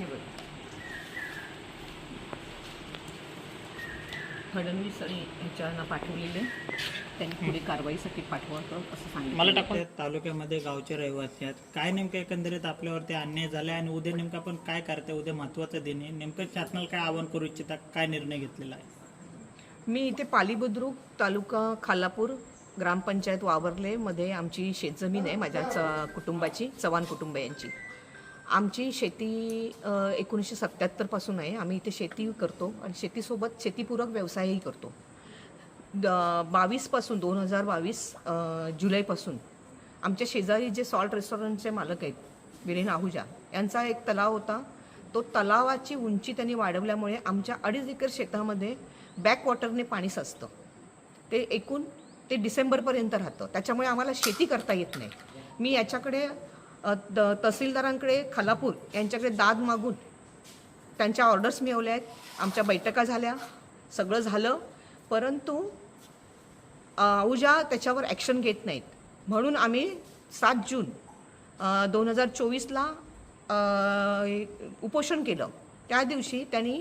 हे बघ. फडणवीस आणि ह्याच्याना पाठवलेले. त्यांनी पुढे कारवाईसाठी पाठवावं असं सांगितलं. मला टाकून. तालुक्यामध्ये गावचे रहिवासी आहेत. काय नेमकं एकंदरीत आपल्यावरती अन्याय झालाय आणि उद्या नेमकं आपण काय करताय? उद्या महत्त्वाचा दिन आहे. नेमकं शासनाला काय आवाहन करू इच्छिता? काय निर्णय घेतलेला आहे? मी इथे पाली बुद्रुक तालुका खालापूर ग्रामपंचायत वावरले मध्ये आमची शेतजमीन आहे. माझ्या च कुटुंबाची चव्हाण कुटुंब यांची. आमची शेती एकोणीसशे सत्त्याहत्तरपासून आहे. आम्ही इथे शेती करतो आणि शेतीसोबत शेतीपूरक व्यवसायही करतो. द बावीसपासून दोन हजार बावीस जुलैपासून आमच्या शेजारी जे सॉल्ट रेस्टॉरंटचे मालक आहेत विरेन आहुजा यांचा एक तलाव होता. तो तलावाची उंची त्यांनी वाढवल्यामुळे आमच्या अडीच एकर शेतामध्ये बॅकवॉटरने पाणी साचतं. ते एकूण ते डिसेंबरपर्यंत राहतं. त्याच्यामुळे आम्हाला शेती करता येत नाही. मी याच्याकडे तहसीलदारांकडे खालापूर यांच्याकडे दाद मागून त्यांच्या ऑर्डर्स मिळवल्या आहेत. आमच्या बैठका झाल्या. सगळं झालं. परंतु आहुजा त्याच्यावर ॲक्शन घेत नाहीत. म्हणून आम्ही सात जून दोन हजार चोवीसला उपोषण केलं. त्या दिवशी त्यांनी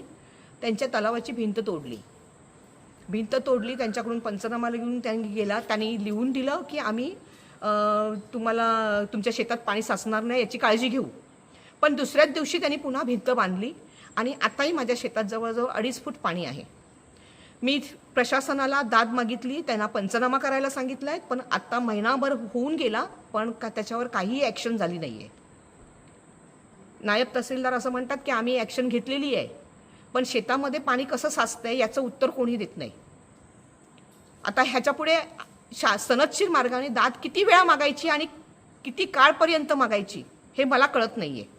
त्यांच्या तलावाची भिंत तोडली. भिंत तोडली त्यांच्याकडून पंचनामा घेऊन त्यांनी गेला. त्यांनी लिहून दिलं की आम्ही तुम्हाला तुमच्या शेतात पाणी साचणार नाही याची काळजी घेऊ. पण दुसऱ्याच दिवशी त्यांनी पुन्हा भिंत बांधली आणि आताही माझ्या शेतात जवळजवळ अडीच फूट पाणी आहे. मी प्रशासनाला दाद मागितली त्यांना पंचनामा करायला सांगितलं आहे पण आत्ता महिनाभर होऊन गेला पण का त्याच्यावर काहीही ॲक्शन झाली नाही आहे नायब तहसीलदार असं म्हणतात की आम्ही ॲक्शन घेतलेली आहे पण शेतामध्ये पाणी कसं साचतंय याचं उत्तर कोणी देत नाही. आता ह्याच्यापुढे शा सनदशीर मार्गाने दाद किती वेळा मागायची आणि किती काळपर्यंत मागायची हे मला कळत नाही आहे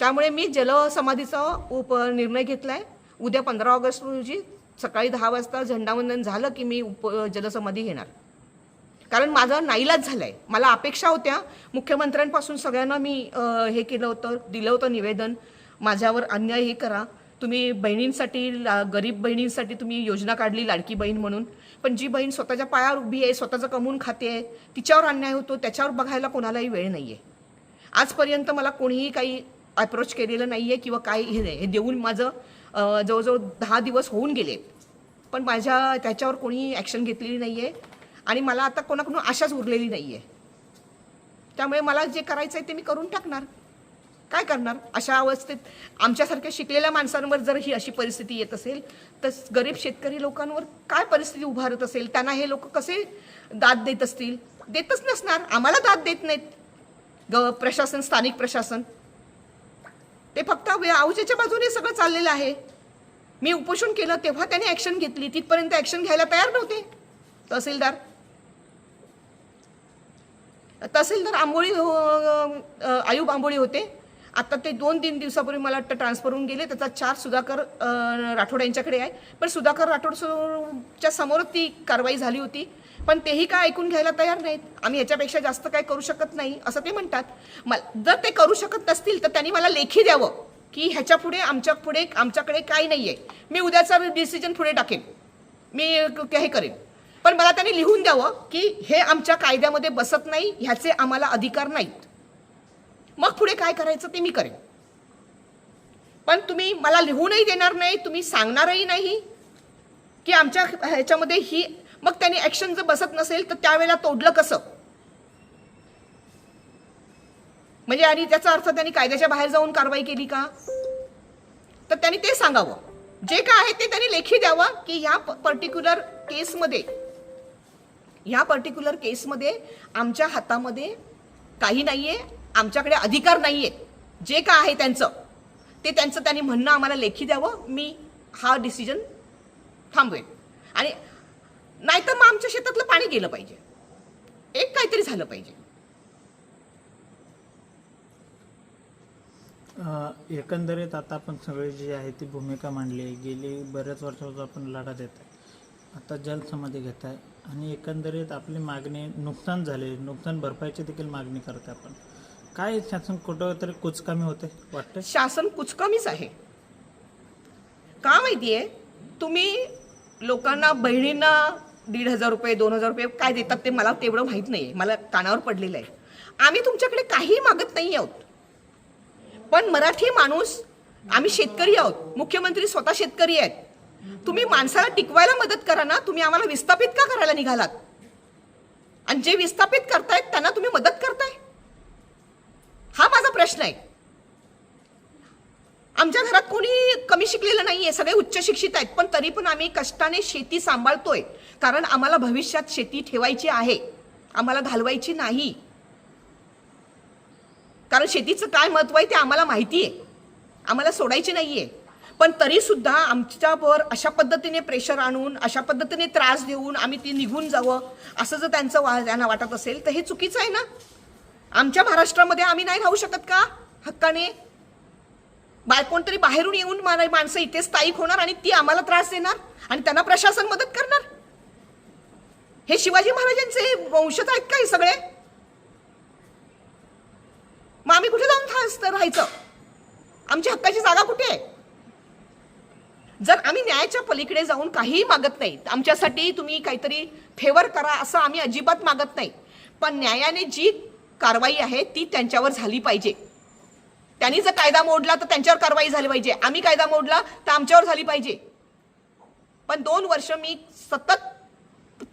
त्यामुळे मी जलसमाधीचा उप निर्णय घेतला आहे उद्या पंधरा ऑगस्ट रोजी सकाळी दहा वाजता झेंडावंदन झालं की मी उप जलसमाधी घेणार. कारण माझं नाईलाज झालं आहे मला अपेक्षा होत्या. मुख्यमंत्र्यांपासून सगळ्यांना मी हे केलं होतं दिलं होतं निवेदन. माझ्यावर अन्याय हे करा. तुम्ही बहिणींसाठी ला- गरीब बहिणींसाठी तुम्ही योजना काढली लाडकी बहीण म्हणून. पण जी बहीण स्वतःच्या पायावर उभी आहे स्वतःचं कमवून खाते आहे तिच्यावर अन्याय होतो त्याच्यावर बघायला कोणालाही वेळ नाही आहे आजपर्यंत मला कोणीही काही अप्रोच केलेलं नाही आहे किंवा काही हे नाही. हे देऊन माझं जवळजवळ दहा दिवस होऊन गेले. पण माझ्या त्याच्यावर कोणीही ॲक्शन घेतलेली नाही आहे आणि मला आता कोणाकडून आशाच उरलेली नाही आहे त्यामुळे मला जे करायचं आहे ते मी करून टाकणार. काय करणार? अशा अवस्थेत आमच्यासारख्या शिकलेल्या माणसांवर जर ही अशी परिस्थिती येत असेल तर गरीब शेतकरी लोकांवर काय परिस्थिती उभारत असेल? त्यांना हे लोक कसे दाद देत असतील? देतच नसणार. आम्हाला दाद देत नाहीत. ग प्रशासन स्थानिक प्रशासन. ते फक्त आऊजेच्या बाजूने सगळं चाललेलं आहे. मी उपोषण केलं तेव्हा त्याने ॲक्शन घेतली. तिथपर्यंत ॲक्शन घ्यायला तयार नव्हते. तहसीलदार. तहसीलदार आंबोळी हो, आयुब आंबोळी होते. आता ते दोन तीन दिवसापूर्वी मला वाटतं ट्रान्सफर होऊन गेले. त्याचा चार सुधाकर राठोड यांच्याकडे आहे. पण सुधाकर राठोड सो- समोर ती कारवाई झाली होती. पण तेही काय ऐकून घ्यायला तयार नाहीत. आम्ही याच्यापेक्षा जास्त काय करू शकत नाही असं ते म्हणतात. मला जर ते करू शकत नसतील तर त्यांनी मला लेखी द्यावं की ह्याच्या पुढे आमच्या पुढे आमच्याकडे काय नाही आहे मी उद्याचा डिसिजन पुढे टाकेन. मी हे करेन. पण मला त्यांनी लिहून द्यावं की हे आमच्या कायद्यामध्ये बसत नाही ह्याचे आम्हाला अधिकार नाहीत. मग पुढे काय करायचं ते मी करेन. पण तुम्ही मला लिहूनही देणार नाही तुम्ही सांगणारही नाही की आमच्या ह्याच्यामध्ये ही मग त्यांनी ऍक्शन जर बसत नसेल तर त्यावेळेला तोडलं कसं? म्हणजे आणि त्याचा अर्थ त्यांनी कायद्याच्या बाहेर जाऊन कारवाई केली का? तर त्यांनी ते सांगावं. जे काय आहे ते त्यांनी लेखी द्यावं की ह्या पर्टिक्युलर केसमध्ये ह्या पर्टिक्युलर केसमध्ये आमच्या हातामध्ये काही नाहीये. आमच्याकडे अधिकार नाहीये. जे काय आहे त्यांचं. ते त्यांचं त्यांनी म्हणणं आम्हाला लेखी द्यावं. मी हा डिसिजन थांबवेन. आणि नाहीतर मग आमच्या शेतातलं पाणी गेलं पाहिजे. एक काहीतरी झालं पाहिजे. एकंदरीत आता आपण सगळे जे आहे ती भूमिका मांडली. गेली बऱ्याच वर्षापासून आपण लढा देत आहे. आता जलसमाधी घेत आहे. आणि एकंदरीत आपली मागणी नुकसान झाले नुकसान भरपाईची देखील मागणी करते आपण. काय शासन कुठं तरी कुचकामी होते वाटतं शासन कुचकामीच आहे. का माहितीये? तुम्ही लोकांना बहिणींना दीड हजार रुपये दोन हजार रुपये काय देतात ते मला तेवढं माहीत नाही मला कानावर पडलेलं आहे. आम्ही तुमच्याकडे काही मागत नाही आहोत. पण मराठी माणूस आम्ही शेतकरी आहोत. मुख्यमंत्री स्वतः शेतकरी आहेत. तुम्ही माणसाला टिकवायला मदत करा ना तुम्ही आम्हाला विस्थापित का करायला निघालात? आणि जे विस्थापित करतायत त्यांना तुम्ही मदत करताय? हा माझा प्रश्न आहे. आमच्या घरात कोणी कमी शिकलेलं नाहीये सगळे उच्च शिक्षित आहेत पण तरी पण आम्ही कष्टाने शेती सांभाळतोय. कारण आम्हाला भविष्यात शेती ठेवायची आहे. आम्हाला घालवायची नाही. कारण शेतीचं काय महत्त्व आहे ते आम्हाला माहिती आहे आम्हाला सोडायची नाहीये. पण तरी सुद्धा आमच्यावर अशा पद्धतीने प्रेशर आणून अशा पद्धतीने त्रास देऊन आम्ही ती निघून जावं असं जर त्यांचं वा त्यांना वाटत असेल तर हे चुकीचं आहे ना? आमच्या महाराष्ट्रामध्ये आम्ही नाही राहू शकत का? हक्काने? बाय कोणतरी बाहेरून येऊन माणसं इथे स्थायिक होणार आणि ती आम्हाला त्रास देणार? आणि त्यांना प्रशासन मदत करणार? हे शिवाजी महाराजांचे वंशज आहेत का हे सगळे? मग आम्ही कुठे जाऊन राहायचं? आमची हक्काची जागा कुठे आहे? जर आम्ही न्यायाच्या पलीकडे जाऊन काहीही मागत नाही आमच्यासाठी तुम्ही काहीतरी फेवर करा असं आम्ही अजिबात मागत नाही. पण न्यायाने जी कारवाई आहे ती त्यांच्यावर झाली पाहिजे. त्यांनी जर कायदा मोडला तर त्यांच्यावर कारवाई झाली पाहिजे. आम्ही कायदा मोडला तर आमच्यावर झाली पाहिजे. पण दोन वर्ष मी सतत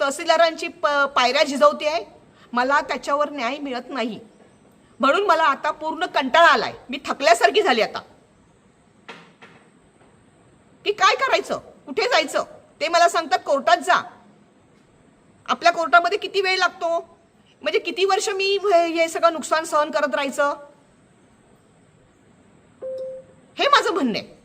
तहसीलदारांची प- पायऱ्या झिजवते आहे. मला त्याच्यावर न्याय मिळत नाही. म्हणून मला आता पूर्ण कंटाळा आलाय. मी थकल्यासारखी झाली आता. की काय करायचं? कुठे जायचं? ते मला सांगतात कोर्टात जा. आपल्या कोर्टामध्ये किती वेळ लागतो? म्हणजे किती वर्ष मी हे सगळं नुकसान सहन करत राहायचं? हे माझं म्हणणं आहे.